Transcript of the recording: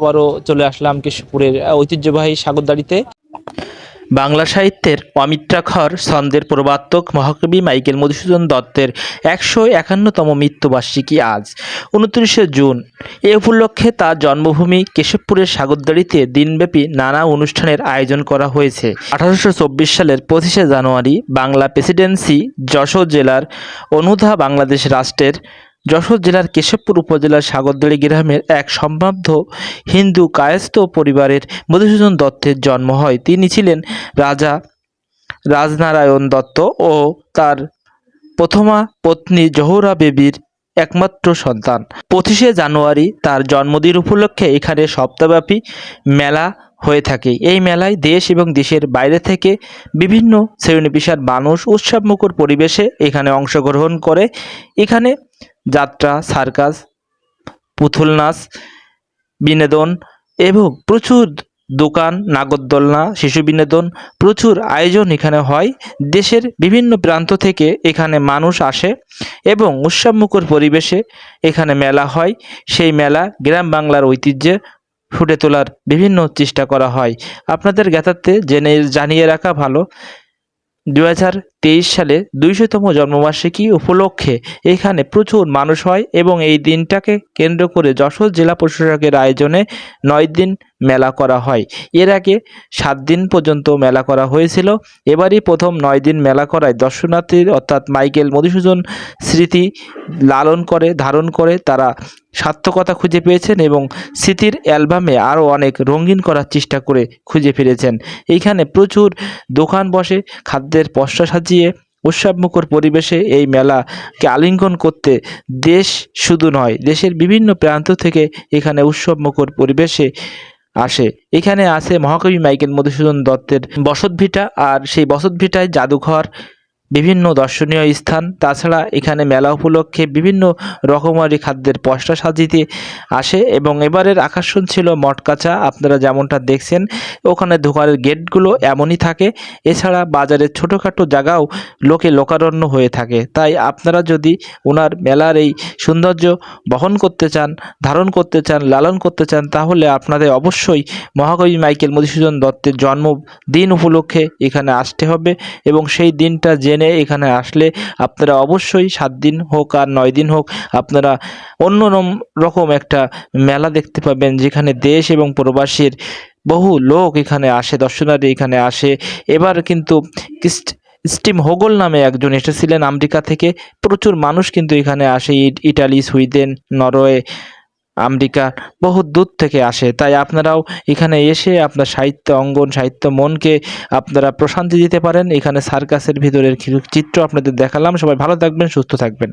আবারও চলে আসলাম কেশবপুরের ঐতিহ্যবাহী সাগরদাড়িতে। বাংলা সাহিত্যের অমিত্রাক্ষর, ছন্দের প্রবাত্মক মহাকবি মাইকেল মধুসূদন দত্তের একশো একান্নতম মৃত্যুবার্ষিকী আজ, উনত্রিশে জুন। এ উপলক্ষে তার জন্মভূমি কেশবপুরের সাগরদাড়িতে দিনব্যাপী নানা অনুষ্ঠানের আয়োজন করা হয়েছে। আঠারোশো চব্বিশ সালের পঁচিশে জানুয়ারি বাংলা প্রেসিডেন্সি, যশোর জেলার অনুধা বাংলাদেশ রাষ্ট্রের যশোর জেলার কেশবপুর উপজেলার সাগরদাড়ি গ্রামের এক সম্ভ্রান্ত হিন্দু কায়স্থ পরিবারের মধুসূদন দত্তের জন্ম হয়। তিনি ছিলেন রাজা রাজনারায়ণ দত্ত ও তার প্রথমা পত্নী জহুরা বেবির একমাত্র সন্তান। পঁচিশে জানুয়ারি তার জন্মদিন উপলক্ষে এখানে সপ্তাহব্যাপী মেলা হয়ে থাকে। এই মেলায় দেশ এবং দেশের বাইরে থেকে বিভিন্ন শ্রেণি পেশার মানুষ উৎসবমুখর পরিবেশে এখানে অংশগ্রহণ করে। এখানে যাত্রা, সার্কাস পুতুল নাচ বিনোদন এবং প্রচুর দোকান, নাগরদোলনা, শিশু বিনোদন প্রচুর আয়োজন এখানে হয়। দেশের বিভিন্ন প্রান্ত থেকে এখানে মানুষ আসে এবং উৎসবমুখর পরিবেশে এখানে মেলা হয়। সেই মেলা গ্রাম বাংলার ঐতিহ্যে ফুটে তোলার বিভিন্ন চেষ্টা করা হয়। আপনাদের জ্ঞাতার্থে জেনে জানিয়ে রাখা ভালো। দু হাজার তেইশ সালে দুইশোতম জন্মবার্ষিকী উপলক্ষে এখানে প্রচুর মানুষ হয় এবং এই দিনটাকে কেন্দ্র করে যশোর জেলা প্রশাসকের আয়োজনে নয় দিন মেলা করা হয়। এর আগে সাত দিন পর্যন্ত মেলা করা হয়েছিল। এবারই প্রথম নয় দিন মেলা করায় দর্শনার্থীর অর্থাৎ মাইকেল মধুসূদন স্মৃতি লালন করে, ধারণ করে, তারা সার্থকতা খুঁজে পেয়েছেন এবং স্মৃতির অ্যালবামে আরও অনেক রঙিন করার চেষ্টা করে খুঁজে ফিরেছেন। এইখানে প্রচুর দোকান বসে, খাদ্যের পসরা সাজিয়ে উৎসবমুখর পরিবেশে এই মেলাকে আলিঙ্গন করতে দেশ শুধু নয়, দেশের বিভিন্ন প্রান্ত থেকে এখানে উৎসবমুখর পরিবেশে আসে। এখানে আছে মহাকবি মাইকেল মধুসূদন দত্তের বসতভিটা আর সেই বসতভিটায় জাদুঘর বিভিন্ন দর্শনীয় স্থান, তাছাড়া এখানে মেলা উপলক্ষে বিভিন্ন রকমারি খাদ্যের পসরা সাজিতে আসে এবং এবারের আকর্ষণ ছিল মটকাচা আপনারা যেমনটা দেখছেন, ওখানে দোকানের গেটগুলো এমনই থাকে। এছাড়া বাজারের ছোটোখাটো জায়গাও লোকে লোকারণ্য হয়ে থাকে। তাই আপনারা যদি ওনার মেলার এই সৌন্দর্য বহন করতে চান, ধারণ করতে চান, লালন করতে চান, তাহলে আপনাদের অবশ্যই মহাকবি মাইকেল মধুসূদন দত্তের জন্মদিন উপলক্ষে এখানে আসতে হবে এবং সেই দিনটা জেনে এখানে আসলে আপনারা অবশ্যই সাত দিন হোক আর নয় দিন হোক আপনারা অন্য রকম একটা মেলা দেখতে পাবেন যেখানে দেশ এবং প্রবাসীর বহু লোক এখানে আসে, দর্শনার্থী এখানে আসে। এবার কিন্তু স্টিম হোগল নামে একজন এসেছিলেন আমেরিকা থেকে। প্রচুর মানুষ কিন্তু এখানে আসে, ইট- ইটালি, সুইডেন, নরওয়ে আমেরিকা বহু দূর থেকে আসে। তাই আপনারাও এখানে এসে আপনার সাহিত্য অঙ্গন, সাহিত্য মনকে আপনারা প্রশান্তি দিতে পারেন। এখানে সার্কাসের ভিতরের চিত্র আপনাদের দেখালাম। সবাই ভালো থাকবেন, সুস্থ থাকবেন।